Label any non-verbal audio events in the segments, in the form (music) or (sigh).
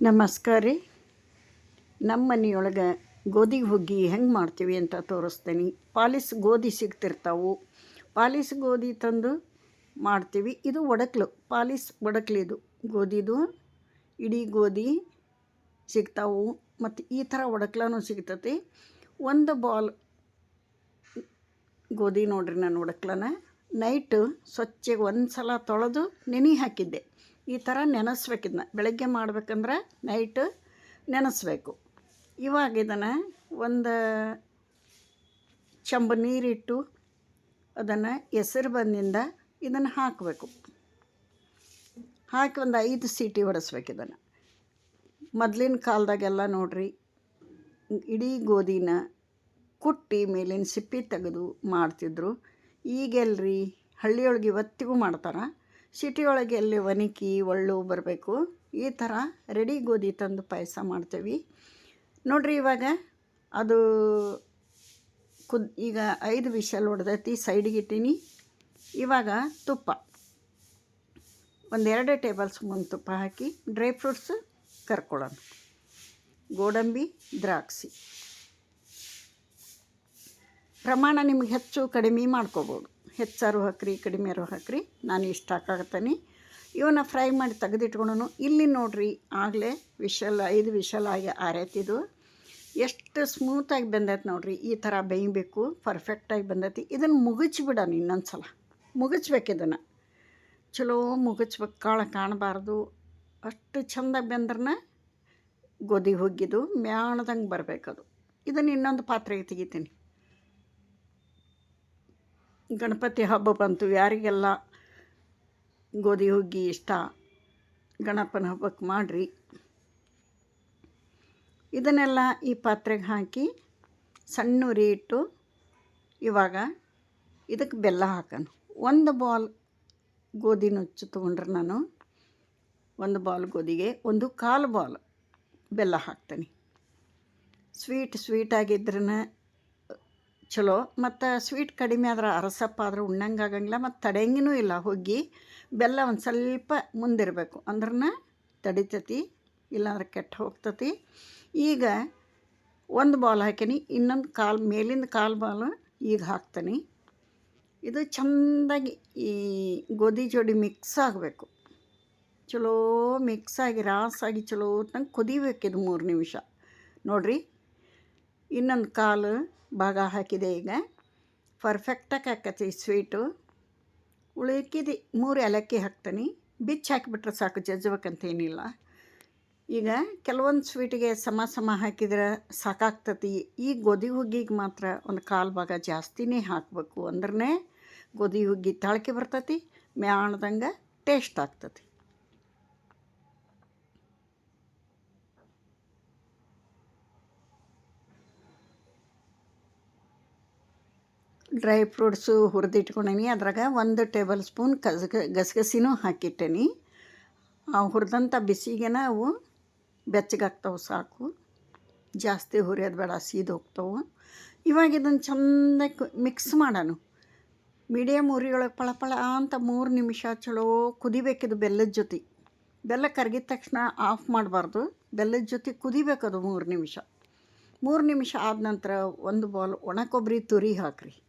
ನಮಸ್ಕಾರ ರೀ. ನಮ್ಮ ಮನೆಯೊಳಗೆ ಗೋಧಿ ಹುಗ್ಗಿ ಹೆಂಗೆ ಮಾಡ್ತೀವಿ ಅಂತ ತೋರಿಸ್ತೀನಿ. ಪಾಲಿಸ್ ಗೋಧಿ ಸಿಗ್ತಿರ್ತಾವು. ಪಾಲಿಸ್ ಗೋಧಿ ತಂದು ಮಾಡ್ತೀವಿ. ಇದು ಒಡಕ್ಲು, ಪಾಲಿಸ್ ಒಡಕ್ಲು ಇದು. ಗೋಧಿದು ಇಡೀ ಗೋಧಿ ಸಿಗ್ತಾವು. ಮತ್ತು ಈ ಥರ ಒಡಕ್ಲೂ ಸಿಗ್ತತಿ. ಒಂದು ಬಾಲ್ ಗೋಧಿ ನೋಡ್ರಿ ನಾನು ಒಡಕ್ಲನ. ನೈಟು ಸ್ವಚ್ಛಗೆ ಒಂದು ಸಲ ತೊಳೆದು ನೆನೆ ಹಾಕಿದ್ದೆ. ಈ ಥರ ನೆನೆಸ್ಬೇಕಿದ್ನ ಬೆಳಗ್ಗೆ ಮಾಡ್ಬೇಕಂದ್ರೆ ನೈಟ್ ನೆನೆಸ್ಬೇಕು. ಇವಾಗ ಇದನ್ನು ಒಂದು ಚಂಬ ನೀರಿಟ್ಟು ಅದನ್ನು ಹೆಸರು ಬಂದಿಂದ ಇದನ್ನು ಹಾಕಬೇಕು. ಹಾಕಿ ಒಂದು ಐದು ಸೀಟಿ ಹೊಡೆಸ್ಬೇಕು ಇದನ್ನು. ಮೊದಲಿನ ಕಾಲದಾಗೆಲ್ಲ ನೋಡ್ರಿ, ಇಡೀ ಗೋಧಿನ ಕುಟ್ಟಿ ಮೇಲಿನ ಸಿಪ್ಪೆ ತೆಗೆದು ಮಾಡ್ತಿದ್ರು. ಈಗೆಲ್ರಿ ಹಳ್ಳಿಯೊಳಗೆ ಇವತ್ತಿಗೂ ಮಾಡ್ತಾರೆ. ಸಿಟಿ ಒಳಗೆ ಎಲ್ಲಿ ಒಣಕಿ ಒಳ್ಳು ಬರಬೇಕು, ಈ ಥರ ರೆಡಿ ಗೋಧಿ ತಂದು ಪಾಯಸ ಮಾಡ್ತೇವೆ. ನೋಡ್ರಿ ಇವಾಗ ಅದು ಕುದ್ ಈಗ ಐದು ವಿಷಲ್ ಹೊಡೆದೈತಿ ಸೈಡ್ಗೆ ಇಟ್ಟೀನಿ. ಇವಾಗ ತುಪ್ಪ. ಒಂದೆರಡು ಟೇಬಲ್ ಸ್ಪೂನ್ ತುಪ್ಪ ಹಾಕಿ, ಡ್ರೈ ಫ್ರೂಟ್ಸ್ ಕರ್ಕೊಳ್ಳೋಣ. ಗೋಡಂಬಿ, ದ್ರಾಕ್ಷಿ. ಪ್ರಮಾಣ ನಿಮ್ಗೆ ಹೆಚ್ಚು ಕಡಿಮೆ ಮಾಡ್ಕೋಬೋದು. ಹೆಚ್ಚಾರು ಹಾಕ್ರಿ ಕಡಿಮೆಯಾರು ಹಾಕ್ರಿ, ನಾನು ಇಷ್ಟು ಹಾಕಾಕತ್ತೀನಿ. ಇವನ್ನ ಫ್ರೈ ಮಾಡಿ ತೆಗೆದಿಟ್ಕೊಂಡು ಇಲ್ಲಿ ನೋಡ್ರಿ, ಆಗಲೇ ವಿಶಲ್, ಐದು ವಿಶಲ್ ಆಗಿ ಆರೈತಿದು. ಎಷ್ಟು ಸ್ಮೂತಾಗಿ ಬಂದೈತೆ ನೋಡ್ರಿ, ಈ ಥರ ಬೇಯಬೇಕು ಪರ್ಫೆಕ್ಟಾಗಿ ಬಂದೈತಿ. ಇದನ್ನು ಮುಗಿಸ್ಬಿಡೋಣ ಇನ್ನೊಂದು ಸಲ ಮುಗಿಸ್ಬೇಕು ಇದನ್ನು. ಚಲೋ ಮುಗಿಸ್ಬೇಕು, ಕಾಳು ಕಾಣಬಾರ್ದು. ಅಷ್ಟು ಚೆಂದಾಗಿ ಬೆಂದ್ರನ ಗೋಧಿ ಹುಗ್ಗಿದು ಮ್ಯಾಣದಂಗೆ ಬರಬೇಕದು. ಇದನ್ನು ಇನ್ನೊಂದು ಪಾತ್ರೆಗೆ ತೆಗಿತೀನಿ. ಗಣಪತಿ ಹಬ್ಬ ಬಂತು. ಯಾರಿಗೆಲ್ಲ ಗೋಧಿ, ಹುಗ್ಗಿ ಇಷ್ಟ, ಗಣಪನ ಹಬ್ಬಕ್ಕೆ ಮಾಡಿರಿ. ಇದನ್ನೆಲ್ಲ ಈ ಪಾತ್ರೆಗೆ ಹಾಕಿ ಸಣ್ಣ ಉರಿ ಇಟ್ಟು ಇವಾಗ ಇದಕ್ಕೆ ಬೆಲ್ಲ ಹಾಕೋಣ ಒಂದು ಬಾಲ್ ಗೋಧಿ ನುಚ್ಚು ತೊಗೊಂಡ್ರೆ ನಾನು ಒಂದು ಬಾಲ್ ಗೋಧಿಗೆ ಒಂದು ಕಾಲು ಬಾಲ್ ಬೆಲ್ಲ ಹಾಕ್ತೀನಿ. ಸ್ವೀಟ್ ಸ್ವೀಟಾಗಿದ್ರೇ ಚಲೋ. ಮತ್ತು ಸ್ವೀಟ್ ಕಡಿಮೆ ಆದ್ರೆ ಅರಸಪ್ಪ ಆದ್ರೆ ಉಣ್ಣಂಗೆ ಆಗಂಗಿಲ್ಲ. ಮತ್ತು ತಡೆಯಂಗೂ ಇಲ್ಲ. ಹುಗ್ಗಿ ಬೆಲ್ಲ ಒಂದು ಸ್ವಲ್ಪ ಮುಂದಿರಬೇಕು. ಅಂದ್ರನ ತಡಿತತಿ, ಇಲ್ಲಾಂದ್ರೆ ಕೆಟ್ಟ ಹೋಗ್ತತಿ. ಈಗ ಒಂದು ಬಾಲ್ ಹಾಕೀನಿ, ಇನ್ನೊಂದು ಕಾಲು, ಮೇಲಿಂದ ಕಾಲು ಬಾಲ್ ಈಗ ಹಾಕ್ತೀನಿ. ಇದು ಚೆಂದಾಗಿ ಈ ಗೋಧಿ ಜೋಡಿ ಮಿಕ್ಸ್ ಆಗಬೇಕು. ಚಲೋ ಮಿಕ್ಸ್ ಆಗಿ ರಾಸಾಗಿ ಚಲೋ ನಂಗೆ ಕುದಿಬೇಕು ಇದು ಮೂರು ನಿಮಿಷ. ನೋಡಿರಿ, ಇನ್ನೊಂದು ಕಾಲು ಭಾಗ ಹಾಕಿದೆ ಈಗ. ಪರ್ಫೆಕ್ಟಾಗಿ ಈ ಸ್ವೀಟು ಉಳಿಕಿದು ಮೂರು ಏಲಕ್ಕಿ ಹಾಕ್ತೀನಿ. ಬಿಚ್ಚಿ ಹಾಕಿಬಿಟ್ರೆ ಸಾಕು ಜಜ್ಬೇಕಂತ ಏನಿಲ್ಲ. ಈಗ ಕೆಲವೊಂದು ಸ್ವೀಟಿಗೆ ಸಮ ಸಮ ಹಾಕಿದ್ರೆ ಸಾಕಾಗ್ತತಿ. ಈ ಗೋಧಿ ಹುಗ್ಗಿಗೆ ಮಾತ್ರ ಒಂದು ಕಾಲು ಭಾಗ ಜಾಸ್ತಿನೇ ಹಾಕಬೇಕು ಅಂದ್ರೆ ಗೋಧಿ ಹುಗ್ಗಿ ತಾಳ್ಕೆ ಬರ್ತತಿ, ಮ್ಯಾಣ್ದಂಗೆ ಟೇಸ್ಟ್ ಆಗ್ತತಿ. ಡ್ರೈ ಫ್ರೂಟ್ಸು ಹುರಿದಿಟ್ಕೊಂಡೀನಿ. ಅದ್ರಾಗ ಒಂದು ಟೇಬಲ್ ಸ್ಪೂನ್ ಕಸ ಗಸಗಸಿನೂ ಹಾಕಿಟ್ಟೇನಿ. ಆ ಹುರಿದಂಥ ಬಿಸಿಗೆ ಅವು ಬೆಚ್ಚಗಾಗ್ತಾವೆ ಸಾಕು. ಜಾಸ್ತಿ ಹುರಿಯೋದು ಬೇಡ, ಸೀದು ಹೋಗ್ತಾವೆ. ಇವಾಗ ಇದನ್ನು ಚೆಂದ ಮಿಕ್ಸ್ ಮಾಡೋಣ. ಮೀಡಿಯಮ್ ಉರಿಯೊಳಗೆ ಪಳ ಅಂತ ಮೂರು ನಿಮಿಷ ಚಲೋ ಕುದಿಬೇಕಿದು ಬೆಲ್ಲದ ಜೊತೆ. ಬೆಲ್ಲ ಕರಗಿದ ತಕ್ಷಣ ಆಫ್ ಮಾಡಬಾರ್ದು. ಬೆಲ್ಲದ ಜೊತೆ ಕುದಿಬೇಕದು ಮೂರು ನಿಮಿಷ. ಮೂರು ನಿಮಿಷ ಆದ ನಂತರ ಒಂದು ಬಾಲ್ ಒಣ ಕೊಬ್ಬರಿ ತುರಿ ಹಾಕ್ರಿ.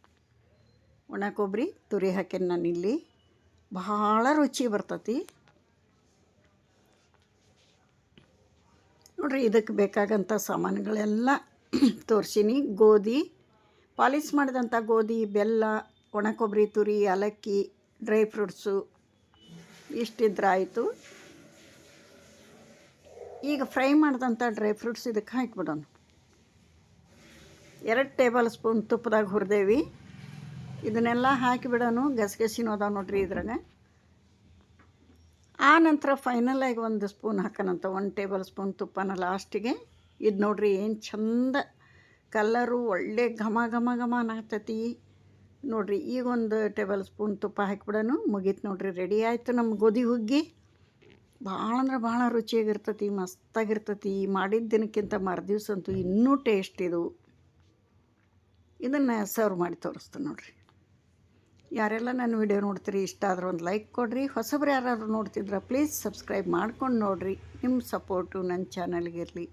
ಒಣ ಕೊಬ್ಬರಿ ತುರಿ ಹಾಕೇನಿ ನಾನು ಇಲ್ಲಿ. ಭಾಳ ರುಚಿ ಬರ್ತತಿ. ನೋಡ್ರಿ ಇದಕ್ಕೆ ಬೇಕಾಗಂಥ ಸಾಮಾನುಗಳೆಲ್ಲ (clears throat) ತೋರಿಸೀನಿ. ಗೋಧಿ, ಪಾಲಿಶ್ ಮಾಡಿದಂಥ ಗೋಧಿ, ಬೆಲ್ಲ, ಒಣ ಕೊಬ್ಬರಿ ತುರಿ, ಏಲಕ್ಕಿ, ಡ್ರೈ ಫ್ರೂಟ್ಸು, ಇಷ್ಟಿದ್ರೆ ಆಯಿತು. ಈಗ ಫ್ರೈ ಮಾಡಿದಂಥ ಡ್ರೈ ಫ್ರೂಟ್ಸ್ ಇದಕ್ಕೆ ಹಾಕಿಬಿಡೋಣ. ಎರಡು ಟೇಬಲ್ ಸ್ಪೂನ್ ತುಪ್ಪದಾಗ ಹುರಿದೇವಿ. ಇದನ್ನೆಲ್ಲ ಹಾಕಿಬಿಡೋನು ಗಸಗಸಿನೂ ಅದಾವೆ ನೋಡ್ರಿ ಇದ್ರಾಗ. ಆ ನಂತರ ಫೈನಲಾಗಿ ಒಂದು ಸ್ಪೂನ್ ಹಾಕೋಣಂತ ಒಂದು ಟೇಬಲ್ ಸ್ಪೂನ್ ತುಪ್ಪನ ಲಾಸ್ಟಿಗೆ ಇದು ನೋಡ್ರಿ ಏನು ಚಂದ ಕಲ್ಲರು ಒಳ್ಳೆ ಘಮ ಘಮ ಘಮ ಆಗ್ತತಿ. ನೋಡ್ರಿ ಈಗ ಒಂದು ಟೇಬಲ್ ಸ್ಪೂನ್ ತುಪ್ಪ ಹಾಕಿಬಿಡೋನು ಮುಗೀತು ನೋಡ್ರಿ ರೆಡಿ ಆಯಿತು ನಮ್ಮ ಗೋಧಿ ಹುಗ್ಗಿ. ಭಾಳ ಅಂದ್ರೆ ಭಾಳ ರುಚಿಯಾಗಿರ್ತತಿ, ಮಸ್ತಾಗಿರ್ತತಿ. ಮಾಡಿದ ದಿನಕ್ಕಿಂತ ಮರುದಿವ್ಸ ಅಂತೂ ಇನ್ನೂ ಟೇಸ್ಟ್ ಇದು. ಇದನ್ನು ಸರ್ವ್ ಮಾಡಿ ತೋರಿಸ್ತೀನಿ ನೋಡ್ರಿ. ಯಾರೆಲ್ಲ ನನ್ನ ವಿಡಿಯೋ ನೋಡ್ತೀರಿ, ಇಷ್ಟ ಆದ್ರೆ ಒಂದು ಲೈಕ್ ಕೊಡಿರಿ. ಹೊಸಬ್ರು ಯಾರಾದರೂ ನೋಡ್ತಿದ್ರೆ ಪ್ಲೀಸ್ ಸಬ್ಸ್ಕ್ರೈಬ್ ಮಾಡ್ಕೊಂಡು ನೋಡಿರಿ. ನಿಮ್ಮ ಸಪೋರ್ಟು ನನ್ನ ಚಾನಲ್ಗೆ ನೋಡಿರಿ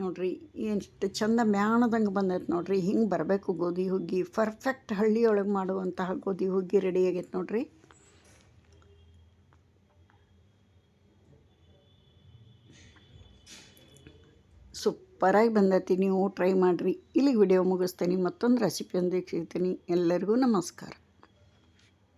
ನೋಡ್ರಿ, ಎಷ್ಟು ಚಂದ ಮ್ಯಾಣದಂಗೆ ಬಂದೈತೆ ನೋಡಿರಿ. ಹಿಂಗೆ ಬರಬೇಕು ಗೋಧಿ ಹುಗ್ಗಿ. ಪರ್ಫೆಕ್ಟ್ ಹಳ್ಳಿಯೊಳಗೆ ಮಾಡುವಂತಹ ಗೋಧಿ ಹುಗ್ಗಿ ರೆಡಿ ಆಗೈತೆ ನೋಡ್ರಿ. ಸೂಪರಾಗಿ ಬಂದತಿ ನೀವು ಟ್ರೈ ಮಾಡಿರಿ. ಇಲ್ಲಿಗೆ ವಿಡಿಯೋ ಮುಗಿಸ್ತೀನಿ ಮತ್ತೊಂದು ರೆಸಿಪಿಯೊಂದಿಗೆ ಸಿಗ್ತೀನಿ ಎಲ್ಲರಿಗೂ ನಮಸ್ಕಾರ.